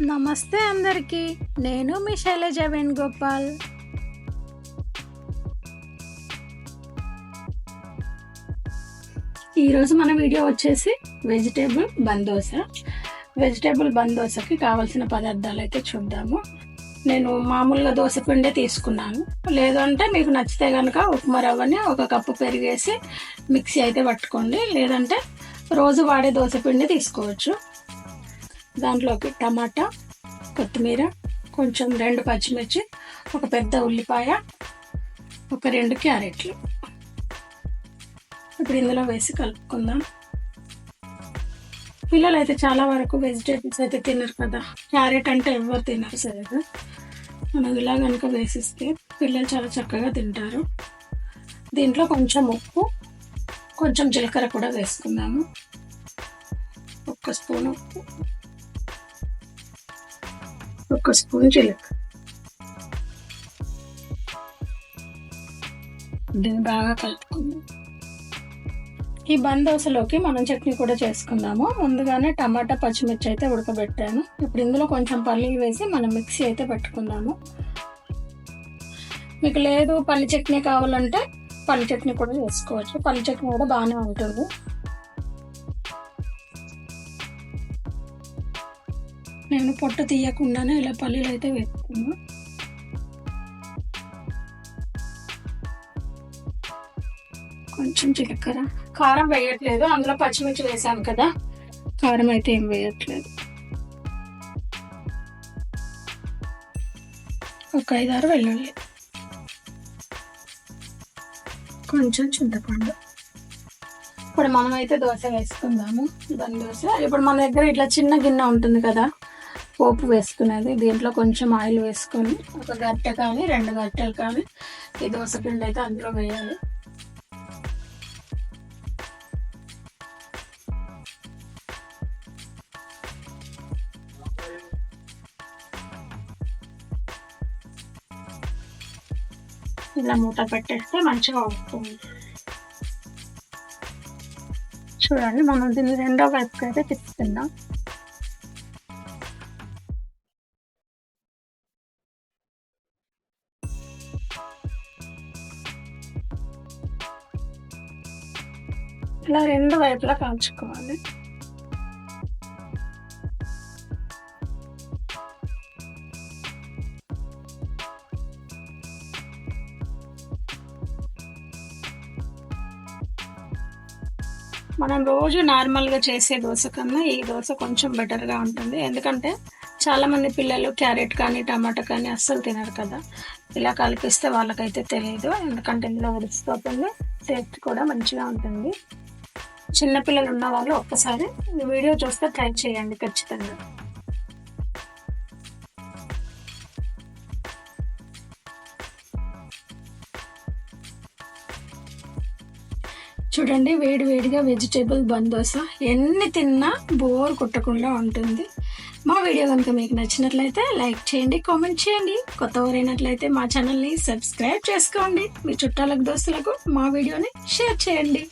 నమస్తే అందరికీ నేను మీ శైలజ వేణుగోపాల్. ఈరోజు మన వీడియో వచ్చేసి వెజిటేబుల్ బందోస. వెజిటేబుల్ బందోసకి కావాల్సిన పదార్థాలు అయితే చూద్దాము. నేను మామూలుగా దోశ పిండే తీసుకున్నాను. లేదంటే మీకు నచ్చితే కనుక ఉప్మా రవ్వని ఒక కప్పు పెరిగేసి మిక్సీ అయితే పట్టుకోండి. లేదంటే రోజు వాడే దోశ పిండి తీసుకోవచ్చు. దాంట్లోకి టమాటా కొత్తిమీర కొంచెం రెండు పచ్చిమిర్చి ఒక పెద్ద ఉల్లిపాయ ఒక రెండు క్యారెట్లు. ఇప్పుడు ఇందులో వేసి కలుపుకుందాం. పిల్లలు అయితే చాలా వరకు వెజిటేబుల్స్ అయితే తినరు కదా. క్యారెట్ అంటే ఎవరు తినరు సరిగ్గా మనం ఇలా కనుక వేసిస్తే పిల్లలు చాలా చక్కగా తింటారు. దీంట్లో కొంచెం ఉప్పు కొంచెం జీలకర్ర కూడా వేసుకుందాము. ఒక్క స్పూన్ ఉప్పు. ఒక స్పూన్ జీలకర్ర దీన్ని బాగా కలుపుకుందాం. ఈ బందోసలోకి మనం చట్నీ కూడా చేసుకుందాము. ముందుగానే టమాటా పచ్చిమిర్చి అయితే ఉడకబెట్టాను. ఇప్పుడు ఇందులో కొంచెం పల్లీలు వేసి మనం మిక్సీ అయితే పెట్టుకుందాము. మీకు లేదు పల్లి చట్నీ కావాలంటే పల్లి చట్నీ కూడా చేసుకోవచ్చు. పల్లి చట్నీ కూడా బాగానే ఉంటుంది. నేను పొట్టు తీయకుండానే ఇలా పల్లీలు అయితే వేసుకున్నాను కొంచెం జీలకర్ర. కారం వేయట్లేదు అందులో పచ్చిమిర్చి వేసాను కదా. కారం అయితే ఏం వేయట్లేదు. ఒక ఐదారు వెల్లుల్లి. కొంచెం చింతపండు. ఇప్పుడు మనం అయితే దోశ వేసుకుందాము. దాని దోశ. ఇప్పుడు మన దగ్గర ఇట్లా చిన్న గిన్నె ఉంటుంది కదా పోపు వేసుకునేది. దీంట్లో కొంచెం ఆయిల్ వేసుకొని ఒక గట్టె కానీ రెండు గట్టెలు కానీ ఈ దోశ పిండి అయితే అందులో వేయాలి. ఇలా మూత పెట్టేస్తే మంచిగా వస్తుంది చూడండి మనం దీన్ని రెండో వైపుకి అయితే తిప్పుతున్నాం. ఇలా రెండు వైపులా కాల్చుకోవాలి. మనం రోజు నార్మల్గా చేసే దోశ కన్నా ఈ దోశ కొంచెం బెటర్గా ఉంటుంది. ఎందుకంటే చాలామంది పిల్లలు క్యారెట్ కానీ టమాటా కానీ అస్సలు తినరు కదా. ఇలా కలిపిస్తే వాళ్ళకైతే తెలియదు ఎందుకంటే ఇందులో ఉడికిపోతుంది. టేస్ట్ కూడా మంచిగా ఉంటుంది. చిన్నపిల్లలు ఉన్న వాళ్ళు ఒక్కసారి వీడియో చూస్తే ట్రై చేయండి ఖచ్చితంగా. చూడండి వేడి వేడిగా వెజిటేబుల్ బందోస ఎన్ని తిన్నా బోర్ కొట్టకుండా ఉంటుంది. మా వీడియో కనుక మీకు నచ్చినట్లయితే లైక్ చేయండి కామెంట్ చేయండి. కొత్త వారైనట్లయితే మా ఛానల్ని సబ్స్క్రైబ్ చేసుకోండి. మీ చుట్టాలకు దోస్తులకు మా వీడియోని షేర్ చేయండి.